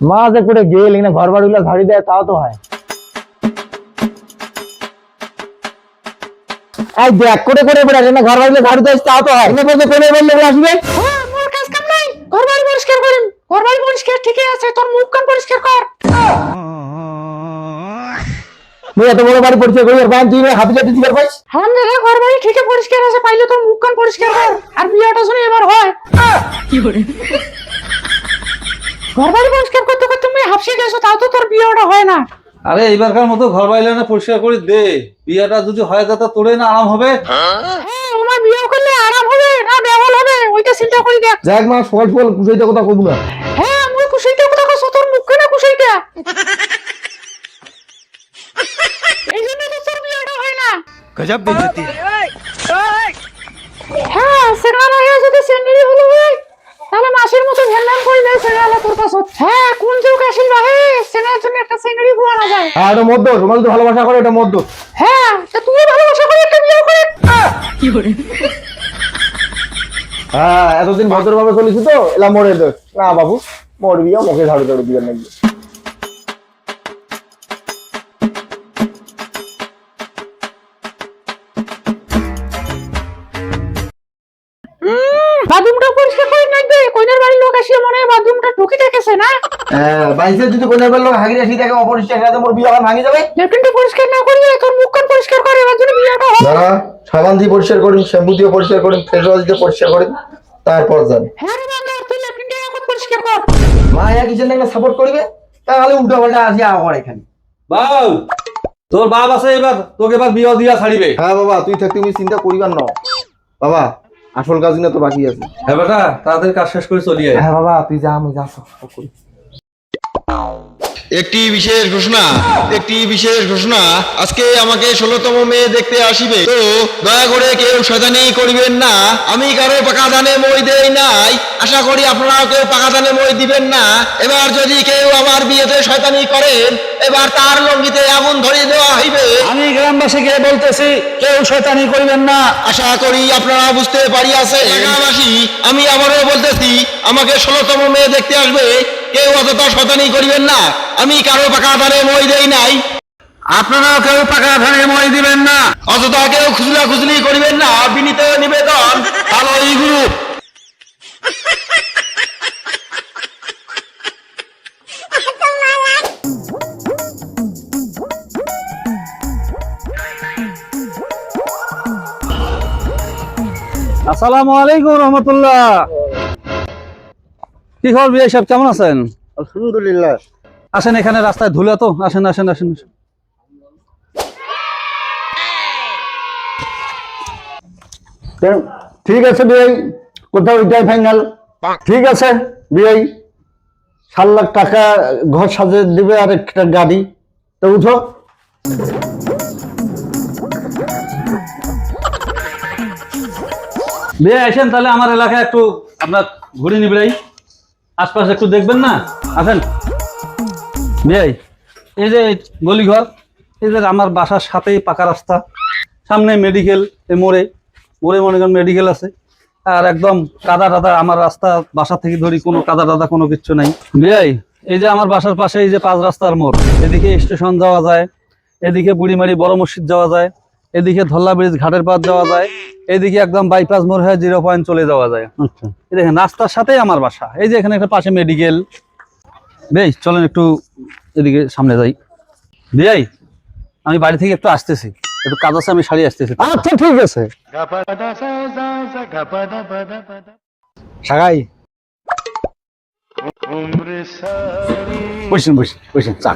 মা যে করে গেল এখানে ঘর বাড়িগুলো ঝাড়ি দেয় তাও তো হয়। এই দেখ করে করে বেড়া এখানে ঘর বাড়িগুলো ঝাড়ু দেয় তাও তো হয়। এখানে বলতে করে বললে আসবে? হ্যাঁ মোর কাজ কাম নাই। ঘর বাড়ি পরিষ্কার করিম ঘর বাড়ি পরিষ্কার ঠিকই আছে তোর মুখ কান পরিষ্কার কর। মুই এত বড় বাড়ি পরিচয় করি আর বাইন তুই হাফি চাটি দিবার পাইস? হাম জায়গা ঘর বাড়ি ঠিকই পরিষ্কার আছে পাইলে তোর মুখ কান পরিষ্কার কর। আর বিয়েটা শুনে এবার হয়। ঘর বাড়ি পরিষ্কার করতে করতে তুমি হাফসিয়ে গেছো তাও তো তোর বিয়েটা হয় না। আরে এইবারকার মতো ঘর বাইলে না পরিষ্কার করে দে। বিয়েটা যদি হয় তা তোরে না আরাম হবে। হ্যাঁ আমার বিয়ে করলে আরাম হবে না ব্যবহার হবে ওইটা চিন্তা করি দেখ। যাক মা ফল ফল কুশাইটা কথা কব না। হ্যাঁ আমি কুশাইটা কথা কইছো তোর মুখে না কুশাইটা এই জন্য তো তোর বিয়েটা হয় না। গজব বেজতি। হ্যাঁ সেখানে যদি সেন্ডি হলো তাহলে মাসির মতো ভেলাম করি না সেখানে হ্যাঁ কোন যুগ আসিল বা? সেনার জন্য একটা যায়। হ্যাঁ এটা মধ্য তোমার তো ভালোবাসা করে এটা মধ্য হ্যাঁ তা তুই ভালোবাসা করে একটা বিয়ে করে। হ্যাঁ এতদিন ভদ্রভাবে চলেছি তো এলা মরে না বাবু মরবি মুখে ঝাড়ু ঝাড়ু দিবেন নাকি? রাখবে লোক আসিয়ে মনে বাথরুমটা ঢুকে দেখেছে না? হ্যাঁ বাইসে যদি কোনো লোক হাগিয়ে আসি দেখে অপরিষ্কার রাতে মোর বিয়ে ভাঙি যাবে? পরিষ্কার না করিয়ে তোর মুখ কান পরিষ্কার করে এবার জন্য বিয়েটা হয় দাঁড়া সাবান দিয়ে পরিষ্কার করেন শ্যাম্পু দিয়ে পরিষ্কার করেন ফেস ওয়াশ দিয়ে পরিষ্কার করেন তারপর যান হ্যাঁ রে বাবা তুই এখন পরিষ্কার কর। মায়া কিচেন একটা সাপোর্ট করবে? তাহলে উল্টো পাল্টা আসি আবার এখানে। বাউ তোর বাপ আছে এবার তোকে এবার বিয়ে দিয়া ছাড়িবে। হ্যাঁ বাবা তুই থাকতে তুমি চিন্তা করিবার ন। বাবা আসল কাজ না তো বাকি আছে। হ্যাঁ বেটা তাড়াতাড়ি কাজ শেষ করে আয়। হ্যাঁ বাবা তুই যা আমি যা একটি বিশেষ ঘোষণা একটি বিশেষ ঘোষণা। আজকে আমাকে ষোলতম মেয়ে দেখতে আসিবে। তো দয়া করে কেউ শয়তানি করিবেন না। আমি কারও পাকা ধানে মই দেই নাই। আশা করি আপনারাও কেউ পাকা ধানে মই দিবেন না। এবার যদি কেউ আমার বিয়েতে শয়তানি করেন এবার তার লঙ্গিতে আগুন ধরিয়ে দেওয়া হইবে। আমি গ্রামবাসীকে বলতেছি কেউ শয়তানি করবেন না। আশা করি আপনারা বুঝতে পারিয়াছে এলাকাবাসী আমি আবারও বলতেছি আমাকে ষোলোতম মেয়ে দেখতে আসবে। কেউ অতটা শয়তানি করিবেন না। আমি কারও পাকা ধারে মই দেই নাই। আপনারাও কেউ পাকা ধারে মই দিবেন না। অতটা কেউ খুচরা খুচরি করিবেন না। বিনীত নিবেদন ভালো আসসালামু আলাইকুম রহমতুল্লাহ। কি খবর বিয়ে সব কেমন আছেন? আলহামদুলিল্লাহ। আসেন এখানে রাস্তায় ধুলে তো। আসেন আসেন আসেন। ঠিক আছে বিয়াই কোথাও এটাই ফাইনাল ঠিক আছে বিয়াই সাত লাখ টাকা ঘর সাজে দিবে আর একটা গাড়ি। তো উঠো। বিয়ে আসেন তাহলে আমার এলাকায় একটু আপনার ঘুরে নিবিড়াই আশপাশে একটু দেখবেন না? আসেন। বিয়ে এই যে গলিঘর, এই যে আমার বাসার সাথেই পাকা রাস্তা। সামনে মেডিকেল এই মোড়ে। মোড়ে মনে করেন মেডিকেল আছে। আর একদম কাদা টাদা, আমার রাস্তা, বাসা থেকে ধরি কোনো কাদা টাদা, কোনো কিচ্ছু নাই। বিয়াই এই যে আমার বাসার পাশে এই যে পাঁচ রাস্তার মোড়, এদিকে স্টেশন যাওয়া যায়, এদিকে বুড়িমারি বড় মসজিদ যাওয়া যায়। এদিকে ধল্লা ব্রিজ ঘাটের পাশ যাওয়া যায় এদিকে একদম বাইপাস মোড় হয়ে জিরো পয়েন্ট চলে যাওয়া যায়। আচ্ছা। দেখেন রাস্তার সাথেই আমার বাসা। এই যে এখানে একটা পাশে মেডিকেল বেশ চলেন একটু এদিকে সামনে যাই। বিয়াই আমি বাড়ি থেকে একটু আসতেছি। একটু কাজ আছে আমি সারিয়ে আসতেছি। আচ্ছা ঠিক আছে। সাগাই। বসেন বসেন বসেন। চা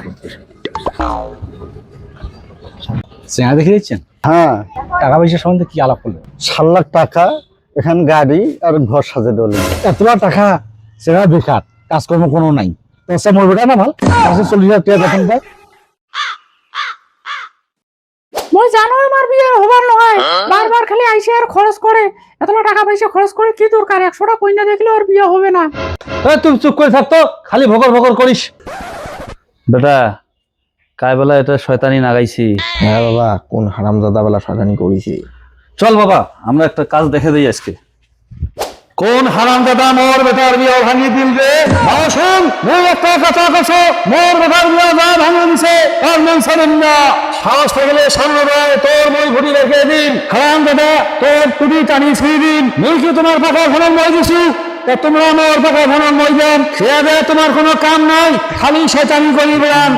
চেনা দেখে দিচ্ছেন হ্যাঁ। টাকা পয়সা সম্বন্ধে কি আলাপ করলেন? সাত লাখ টাকা এখান গাড়ি আর ঘর সাজে দলি এতটা টাকা সেটা বেকার কাজকর্ম কোনো নাই। তো সে মরবে না ভালো পাঁচশো চল্লিশ হাজার টাকা বেতন পায়। মই জানো আমার বিয়ে হবার নয় বারবার খালি আইসে আর খরচ করে। এতটা টাকা পয়সা খরচ করে কি দরকার? একশোটা কইনা দেখলে আর বিয়ে হবে না। তুই চুপ করে থাকতো খালি ভগর ভগর করিস। বেটা কায় বেলা এটা শয়তানি নাগাইছি। হ্যাঁ বাবা কোন হারামজাদা বেলা শয়তানি করেছি। চল বাবা আমরা একটা কাজ দেখে দিই আজকে। কোন হারাম দাদা মোর বেটার বিয়া ভাঙি দিল রে? বাবা মোর একটা কথা কছো মোর বেটার বিয়া যা ভাঙি দিছে তার মন ছাড়েন না। সাহস থাকলে সামনে রায় তোর মই ঘুরি রেখে দিন। হারাম দাদা তোর টুটি টানি ছিঁড়ে দিন। মুই কি তোমার পাকা ঘন মই দিছি? তা তোমরা মোর পাকা ঘন মই দেন। সে তোমার কোনো কাম নাই খালি শয়তানি করি বেড়ান